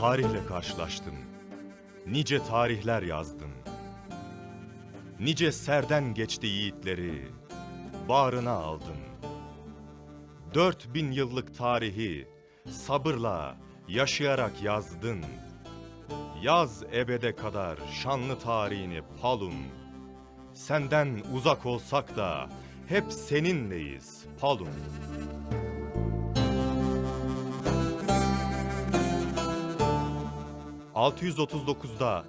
Tarihle karşılaştın. Nice tarihler yazdın. Nice serden geçti yiğitleri bağrına aldın. Dört bin yıllık tarihi sabırla yaşayarak yazdın. Yaz ebede kadar şanlı tarihini palum. Senden uzak olsak da hep seninleyiz palum. ...639'da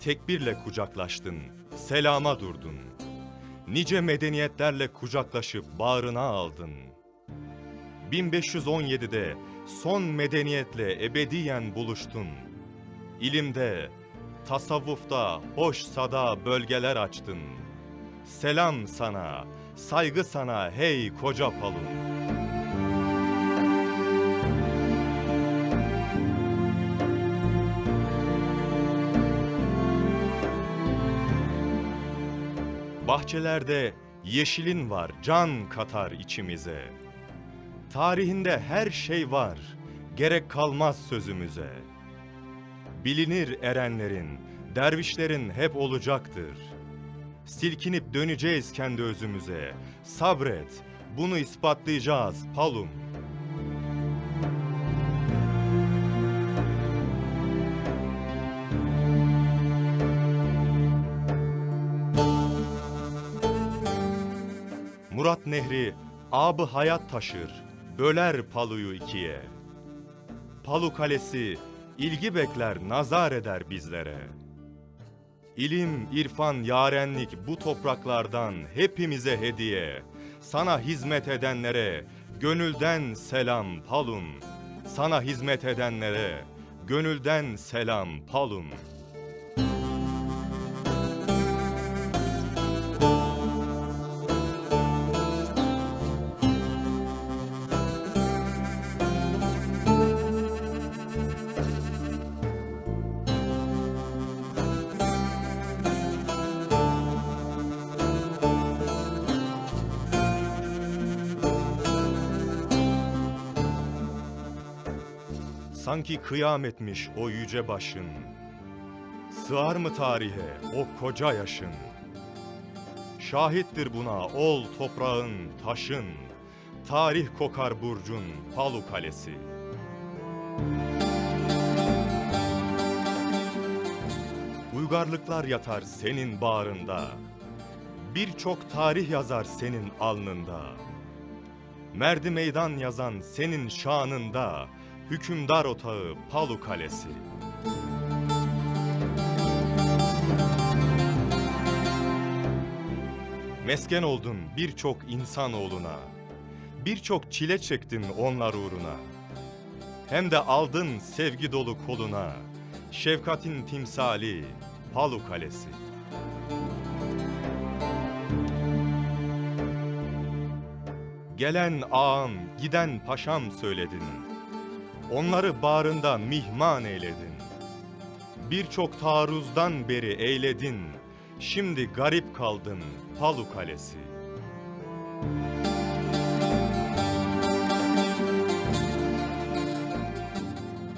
tekbirle kucaklaştın, selama durdun. Nice medeniyetlerle kucaklaşıp bağrına aldın. 1517'de son medeniyetle ebediyen buluştun. İlimde, tasavvufta hoş sada bölgeler açtın. Selam sana, saygı sana hey koca palun. Bahçelerde yeşilin var, can katar içimize. Tarihinde her şey var, gerek kalmaz sözümüze. Bilinir erenlerin, dervişlerin hep olacaktır. Silkinip döneceğiz kendi özümüze. Sabret, bunu ispatlayacağız Palum. Murat Nehri abı hayat taşır, böler Palu'yu ikiye. Palu Kalesi ilgi bekler, nazar eder bizlere. İlim, irfan, yarenlik bu topraklardan hepimize hediye. Sana hizmet edenlere gönülden selam Palum. Sana hizmet edenlere gönülden selam Palum. Sanki kıyametmiş o yüce başın. Sığar mı tarihe o koca yaşın? Şahittir buna ol toprağın, taşın. Tarih kokar burcun Palu Kalesi. Uygarlıklar yatar senin bağrında. Birçok tarih yazar senin alnında. Merdi meydan yazan senin şanında hükümdar otağı Palu Kalesi. Mesken oldun birçok insanoğluna. Birçok çile çektin onlar uğruna. Hem de aldın sevgi dolu koluna. Şefkatin timsali Palu Kalesi. Gelen ağam, giden paşam söyledin. Onları bağrında mihman eyledin. Birçok taarruzdan beri eyledin. Şimdi garip kaldın Palu Kalesi.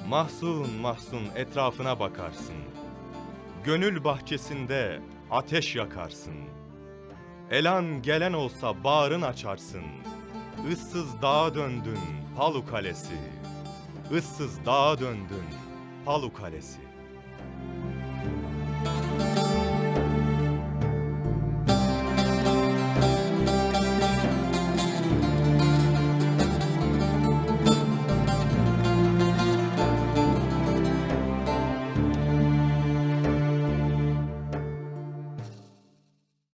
Mahzun mahzun etrafına bakarsın. Gönül bahçesinde ateş yakarsın. Elan gelen olsa bağrın açarsın. Issız dağa döndün Palu Kalesi. Issız dağa döndün Palu Kalesi.